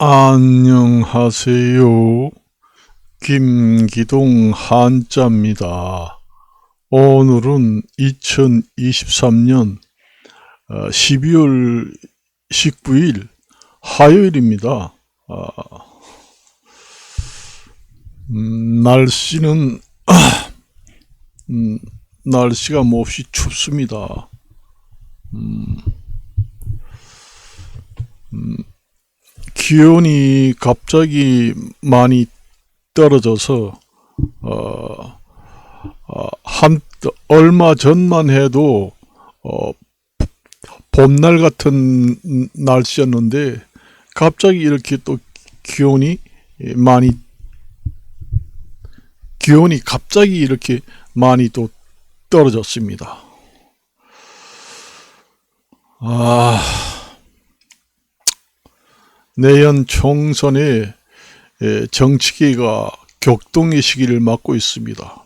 안녕하세요. 김기동 한자입니다. 오늘은 2023년 12월 19일 화요일입니다. 아, 음, 날씨는 음, 날씨가 몹시 춥습니다. 음, 기온이 갑자기 많이 떨어져서 어, 어, 한 얼마 전만 해도 어, 봄날 같은 날씨였는데 갑자기 이렇게 또 기온이 많이 기온이 갑자기 이렇게 많이 또 떨어졌습니다. 아. 내년 총선에 정치계가 격동의 시기를 맞고 있습니다.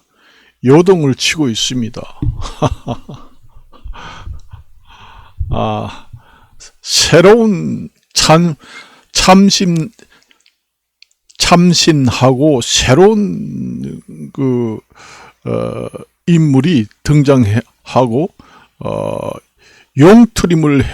요동을 치고 있습니다. 아, 새로운 참, 참심, 참신하고 새로운 그, 어, 인물이 등장하고, 어, 용트림을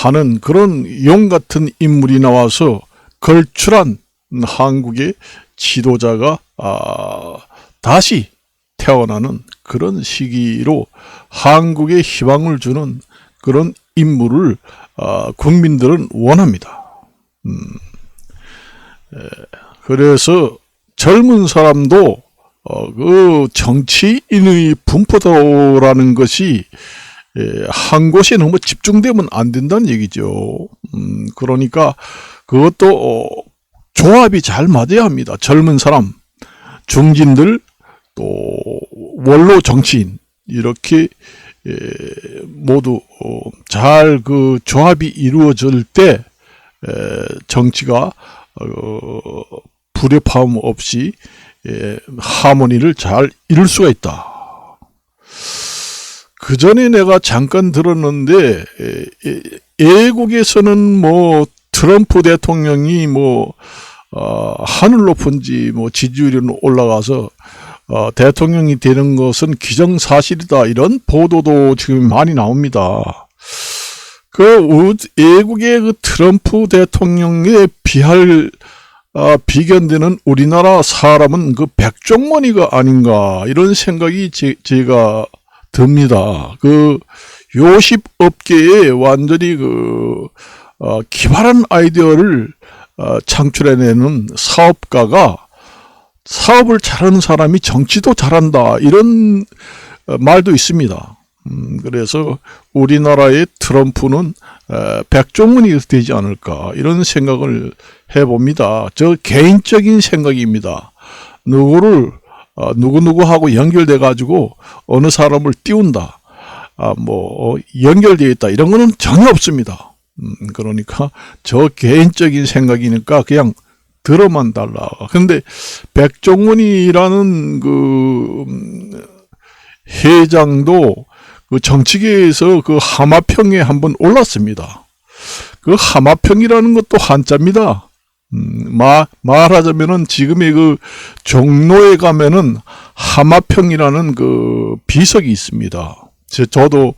하는 그런 용 같은 인물이 나와서 걸출한 한국의 지도자가 아, 다시 태어나는 그런 시기로 한국에 희망을 주는 그런 인물을 아, 국민들은 원합니다. 음, 에, 그래서 젊은 사람도 어, 그 정치인의 분포도라는 것이 예, 한 곳에 너무 집중되면 안 된다는 얘기죠. 음, 그러니까 그것도 어, 조합이 잘 맞아야 합니다. 젊은 사람, 중진들, 또 원로 정치인 이렇게 예, 모두 어, 잘그 조합이 이루어질 때 에, 정치가 어, 불협화음 없이 예, 하모니를 잘 이룰 수가 있다. 그 전에 내가 잠깐 들었는데 애국에서는 뭐 트럼프 대통령이 뭐 어, 하늘 높은지 뭐 지지율이 올라가서 어, 대통령이 되는 것은 기정사실이다 이런 보도도 지금 많이 나옵니다. 그 애국의 그 트럼프 대통령에 비할 아, 비견되는 우리나라 사람은 그 백종원이가 아닌가 이런 생각이 제, 제가 듭니다. 그 요식 업계에 완전히 그 어, 기발한 아이디어를 어, 창출해내는 사업가가 사업을 잘하는 사람이 정치도 잘한다 이런 어, 말도 있습니다. 음, 그래서 우리나라의 트럼프는 에, 백종원이 되지 않을까 이런 생각을 해봅니다. 저 개인적인 생각입니다. 누구를 어, 누구누구하고 연결돼 가지고 어느 사람을 띄운다. 아, 뭐, 어, 연결되어 있다. 이런 거는 전혀 없습니다. 음, 그러니까 저 개인적인 생각이니까 그냥 들어만 달라. 근데 백종원이라는 그 음, 회장도 그 정치계에서 그 하마평에 한번 올랐습니다. 그 하마평이라는 것도 한자입니다. 음, 마, 말하자면은 지금의 그 종로에 가면은 하마평이라는 그 비석이 있습니다. 제, 저도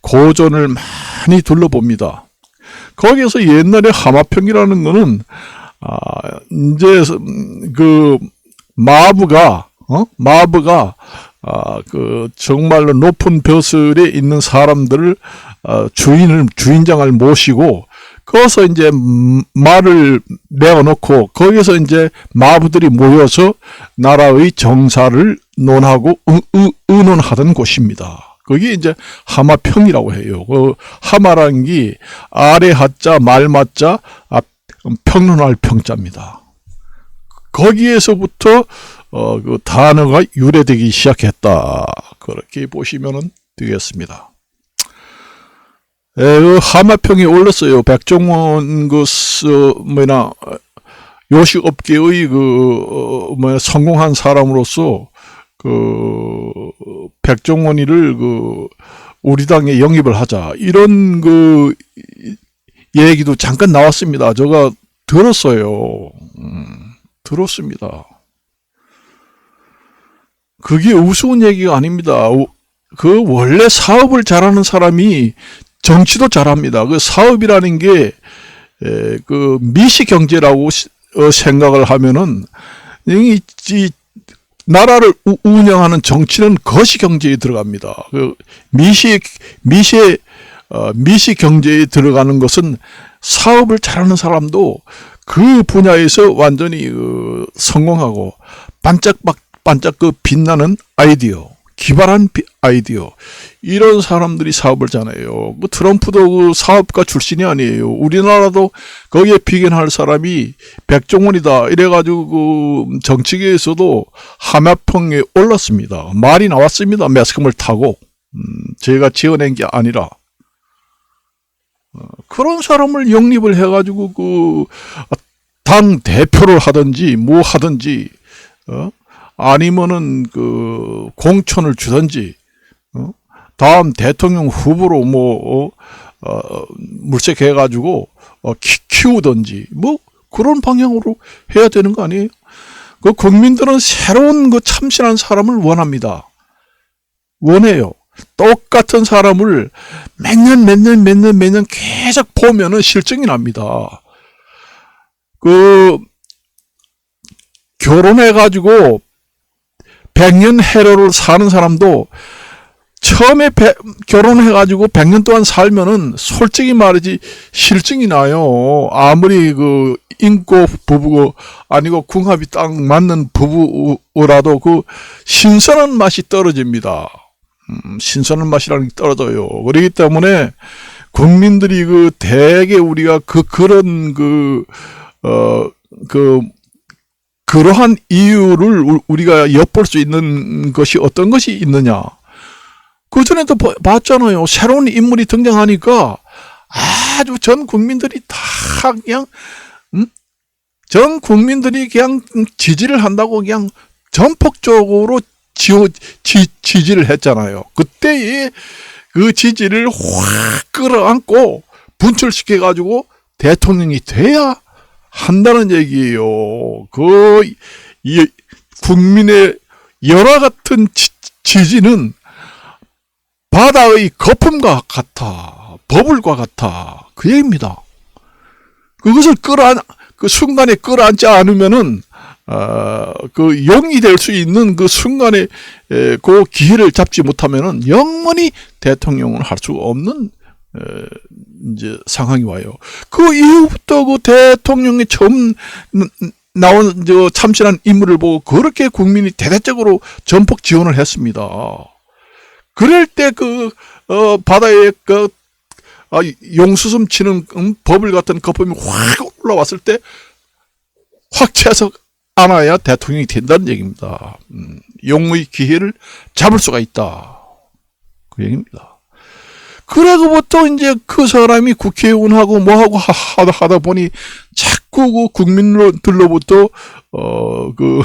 고전을 많이 둘러봅니다. 거기에서 옛날에 하마평이라는 거는 아, 이제 그 마부가 어? 마부가 아, 그 정말로 높은 벼슬에 있는 사람들을 어, 주인을 주인장을 모시고 거기서 이제 말을 내어놓고 거기서 이제 마부들이 모여서 나라의 정사를 논하고 의, 의논하던 곳입니다. 거기 이제 하마평이라고 해요. 그 하마라는 게 아래 하자 말 맞자 아, 평론할 평자입니다. 거기에서부터 어, 그 단어가 유래되기 시작했다. 그렇게 보시면 되겠습니다. 에, 그 하마평에 올랐어요. 백종원 그 뭐나 요식업계의 그 어, 뭐야 성공한 사람으로서 그 백종원이를 그 우리 당에 영입을 하자 이런 그 얘기도 잠깐 나왔습니다. 제가 들었어요. 음, 들었습니다. 그게 우스운 얘기가 아닙니다. 우- 그 원래 사업을 잘하는 사람이 정치도 잘합니다. 그 사업이라는 게, 에, 그 미시 경제라고 시- 어, 생각을 하면은, 이, 이 나라를 우- 운영하는 정치는 거시 경제에 들어갑니다. 그 미시 미시 어, 미시 경제에 들어가는 것은 사업을 잘하는 사람도 그 분야에서 완전히 그 성공하고 반짝박 반짝 그 빛나는 아이디어, 기발한 비- 아이디어 이런 사람들이 사업을 잘해요. 그 트럼프도 그 사업가 출신이 아니에요. 우리나라도 거기에 비견할 사람이 백종원이다 이래가지고 그 정치계에서도 하마평에 올랐습니다. 말이 나왔습니다. 매스컴을 타고 음, 제가 지어낸 게 아니라 어, 그런 사람을 영입을 해가지고 그 당 대표를 하든지 뭐 하든지 어? 아니면은 그 공천을 주든지 어? 다음 대통령 후보로 뭐 어, 어, 물색해가지고 어, 키, 키우든지 뭐 그런 방향으로 해야 되는 거 아니에요? 그 국민들은 새로운 그 참신한 사람을 원합니다. 원해요. 똑같은 사람을 몇 년, 몇 년, 몇 년, 몇 년 계속 보면은 실증이 납니다. 그, 결혼해가지고 100년 해로를 사는 사람도 처음에 배- 결혼해가지고 100년 동안 살면은 솔직히 말이지 실증이 나요. 아무리 그 인고 부부고 아니고 궁합이 딱 맞는 부부라도 그 신선한 맛이 떨어집니다. 음, 신선한 맛이라는 게 떨어져요. 그렇기 때문에 국민들이 그 대개 우리가 그 그런 그 어 그 그러한 이유를 우- 우리가 엿볼 수 있는 것이 어떤 것이 있느냐? 그 전에도 보- 봤잖아요. 새로운 인물이 등장하니까 아주 전 국민들이 다 그냥 음? 전 국민들이 그냥 지지를 한다고 그냥 전폭적으로 지어, 지, 지지를 했잖아요. 그때의 그 지지를 확 끌어안고 분출시켜가지고 대통령이 돼야 한다는 얘기예요. 그, 이, 국민의 열화 같은 지, 지지는 바다의 거품과 같아. 버블과 같아. 그 얘기입니다. 그것을 끌어안, 그 순간에 끌어안지 않으면은, 어, 그 용이 될 수 있는 그 순간에 에, 그 기회를 잡지 못하면은 영원히 대통령을 할 수 없는 에, 이제 상황이 와요. 그 이후부터 그 대통령이 처음 나- 나온 저 참신한 인물을 보고 그렇게 국민이 대대적으로 전폭 지원을 했습니다. 그럴 때 그 어, 바다에 그 아, 용수섬 치는 음, 버블 같은 거품이 확 올라왔을 때 확 채서 안아야 대통령이 된다는 얘기입니다. 음, 용의 기회를 잡을 수가 있다. 그 얘기입니다. 그래고부터 이제 그 사람이 국회의원하고 뭐하고 하- 하다, 하다 보니 자 꾸그 국민들로부터, 어, 그,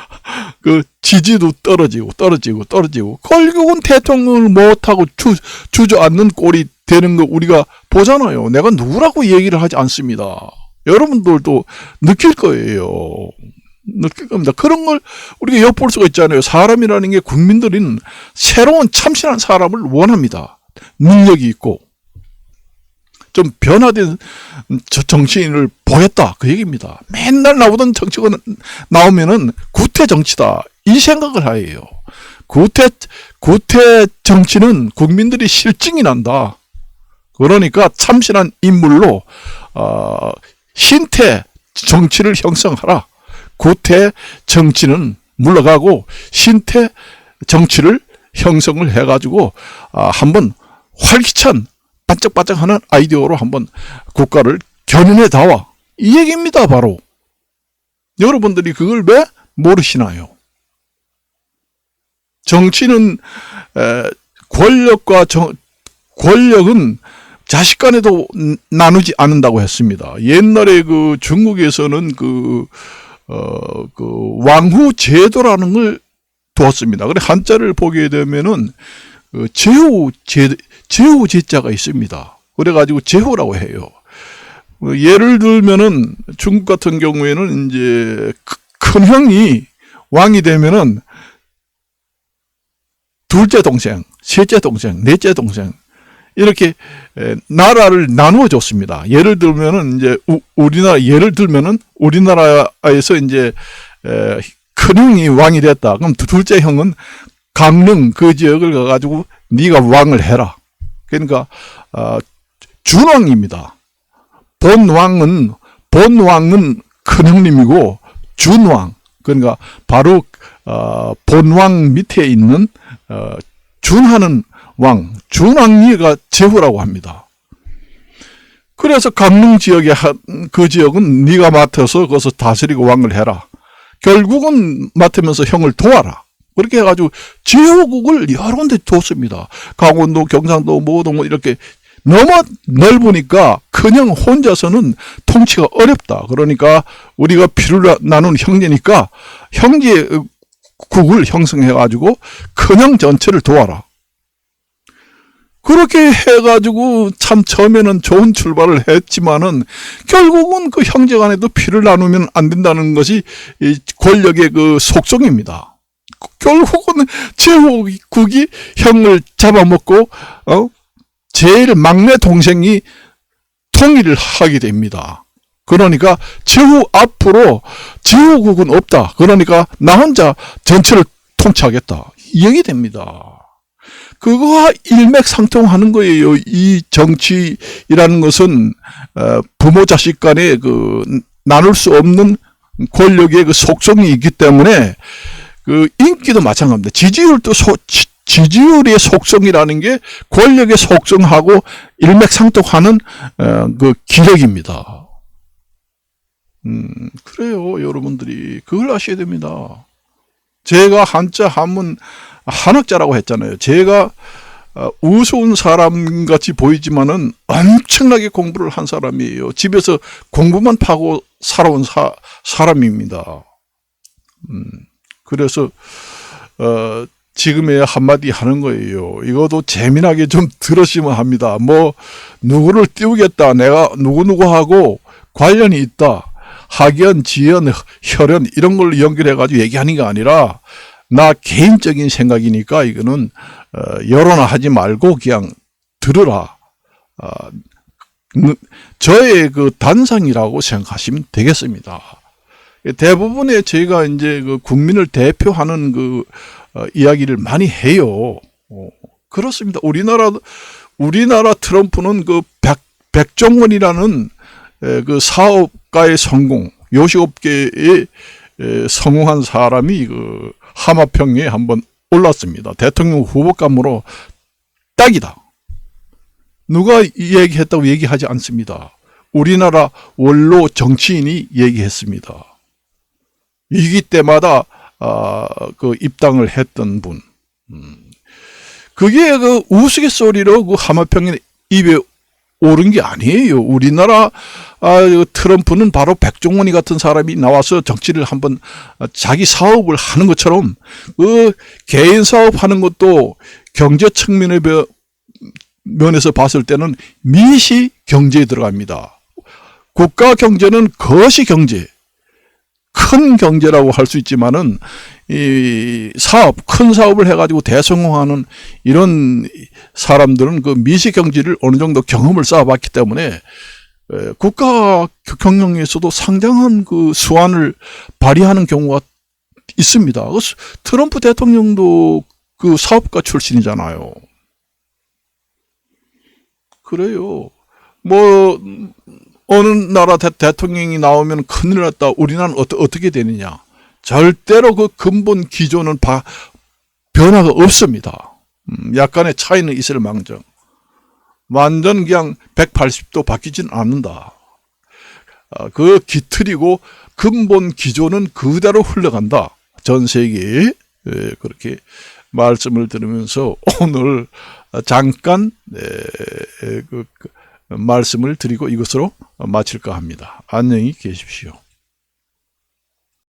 그 지지도 떨어지고 떨어지고 떨어지고 결국은 대통령을 못하고 주, 주저앉는 꼴이 되는 거 우리가 보잖아요. 내가 누구라고 얘기를 하지 않습니다. 여러분들도 느낄 거예요. 느낄 겁니다. 그런 걸 우리가 엿볼 수가 있잖아요. 사람이라는 게 국민들은 새로운 참신한 사람을 원합니다. 능력이 있고 좀 변화된 저 정치인을 보였다 그 얘기입니다. 맨날 나오던 정치가 나오면은 구태 정치다 이 생각을 하예요. 구태 구태 정치는 국민들이 실증이 난다. 그러니까 참신한 인물로 어, 신태 정치를 형성하라. 구태 정치는 물러가고 신태 정치를 형성을 해가지고 아, 한번 활기찬 반짝반짝하는 아이디어로 한번 국가를 견인해 다와 이 얘기입니다 바로 여러분들이 그걸 왜 모르시나요? 정치는 에, 권력과 정, 권력은 자식 간에도 나누지 않는다고 했습니다. 옛날에 그 중국에서는 그, 어, 그 왕후 제도라는 걸 두었습니다. 그래 한자를 보게 되면은 그 제후 제 제후 제자가 있습니다. 그래가지고 제후라고 해요. 어, 예를 들면은 중국 같은 경우에는 이제 크- 큰 형이 왕이 되면은 둘째 동생, 셋째 동생, 넷째 동생 이렇게 에, 나라를 나누어 줬습니다. 예를 들면은 이제 우, 우리나라 예를 들면은 우리나라에서 이제 에, 큰 형이 왕이 됐다. 그럼 두- 둘째 형은 강릉 그 지역을 가가지고 네가 왕을 해라. 그러니까 어, 준왕입니다. 본왕은 본왕은 큰 형님이고 준왕 그러니까 바로 어, 본왕 밑에 있는 어, 준하는 왕 준왕리가 제후라고 합니다. 그래서 강릉 지역에 한, 그 지역은 네가 맡아서 거기서 다스리고 왕을 해라. 결국은 맡으면서 형을 도와라. 그렇게 해가지고 제후국을 여러 군데 뒀습니다. 강원도, 경상도, 뭐 이렇게 너무 넓으니까 큰형 혼자서는 통치가 어렵다. 그러니까 우리가 피를 나눈 형제니까 형제 국을 형성해가지고 큰형 전체를 도와라. 그렇게 해가지고 참 처음에는 좋은 출발을 했지만은 결국은 그 형제 간에도 피를 나누면 안 된다는 것이 이 권력의 그 속성입니다. 결국은 제후국이 형을 잡아먹고 어 제일 막내 동생이 통일을 하게 됩니다. 그러니까 제후 앞으로 제후국은 없다. 그러니까 나 혼자 전체를 통치하겠다. 이 얘기 됩니다. 그거와 일맥상통하는 거예요. 이 정치라는 것은 어, 부모 자식 간에 그 나눌 수 없는 권력의 그 속성이 있기 때문에 그 인기도 마찬가지입니다. 지지율도 소, 지, 지지율의 속성이라는 게 권력의 속성하고 일맥상통하는 어, 그 기력입니다. 음, 그래요, 여러분들이 그걸 아셔야 됩니다. 제가 한자 한문 한학자라고 했잖아요. 제가 어, 우스운 사람 같이 보이지만은 엄청나게 공부를 한 사람이에요. 집에서 공부만 파고 살아온 사, 사람입니다. 음, 그래서 어, 지금의 한마디 하는 거예요. 이것도 재미나게 좀 들으시면 합니다. 뭐 누구를 띄우겠다. 내가 누구누구하고 관련이 있다. 학연, 지연, 혈연 이런 걸 연결해 가지고 얘기하는 게 아니라 나 개인적인 생각이니까 이거는 어, 여론화하지 말고 그냥 들으라. 어, 음, 저의 그 단상이라고 생각하시면 되겠습니다. 대부분의 저희가 이제 그 국민을 대표하는 그 어, 이야기를 많이 해요. 어, 그렇습니다. 우리나라 우리나라 트럼프는 그 백, 백종원이라는 에, 그 사업가의 성공, 요식업계에 에, 성공한 사람이 그 하마평에 한번 올랐습니다. 대통령 후보감으로 딱이다. 누가 이 얘기했다고 얘기하지 않습니다. 우리나라 원로 정치인이 얘기했습니다. 위기 때마다 아, 그 입당을 했던 분. 음. 그게 그 우스갯소리로 그 하마평에 입에 오른 게 아니에요. 우리나라 아, 그 트럼프는 바로 백종원이 같은 사람이 나와서 정치를 한번 자기 사업을 하는 것처럼 그 개인 사업하는 것도 경제 측면의 벼- 면에서 봤을 때는 미시 경제에 들어갑니다. 국가 경제는 거시 경제, 큰 경제라고 할 수 있지만은 이 사업, 큰 사업을 해가지고 대성공하는 이런 사람들은 그 미시 경제를 어느 정도 경험을 쌓아봤기 때문에 에, 국가 경영에서도 상당한 그 수완을 발휘하는 경우가 있습니다. 그 스- 트럼프 대통령도 그 사업가 출신이잖아요. 그래요. 뭐 어느 나라 대, 대통령이 나오면 큰일 났다. 우리나라는 어떠, 어떻게 되느냐? 절대로 그 근본 기조는 바, 변화가 없습니다. 음, 약간의 차이는 있을 망정. 완전 그냥 180도 바뀌지는 않는다. 아, 그 기틀이고 근본 기조는 그대로 흘러간다. 전 세계에 예, 그렇게 말씀을 들으면서 오늘 잠깐 에, 에, 그, 그 말씀을 드리고 이것으로 마칠까 합니다. 안녕히 계십시오.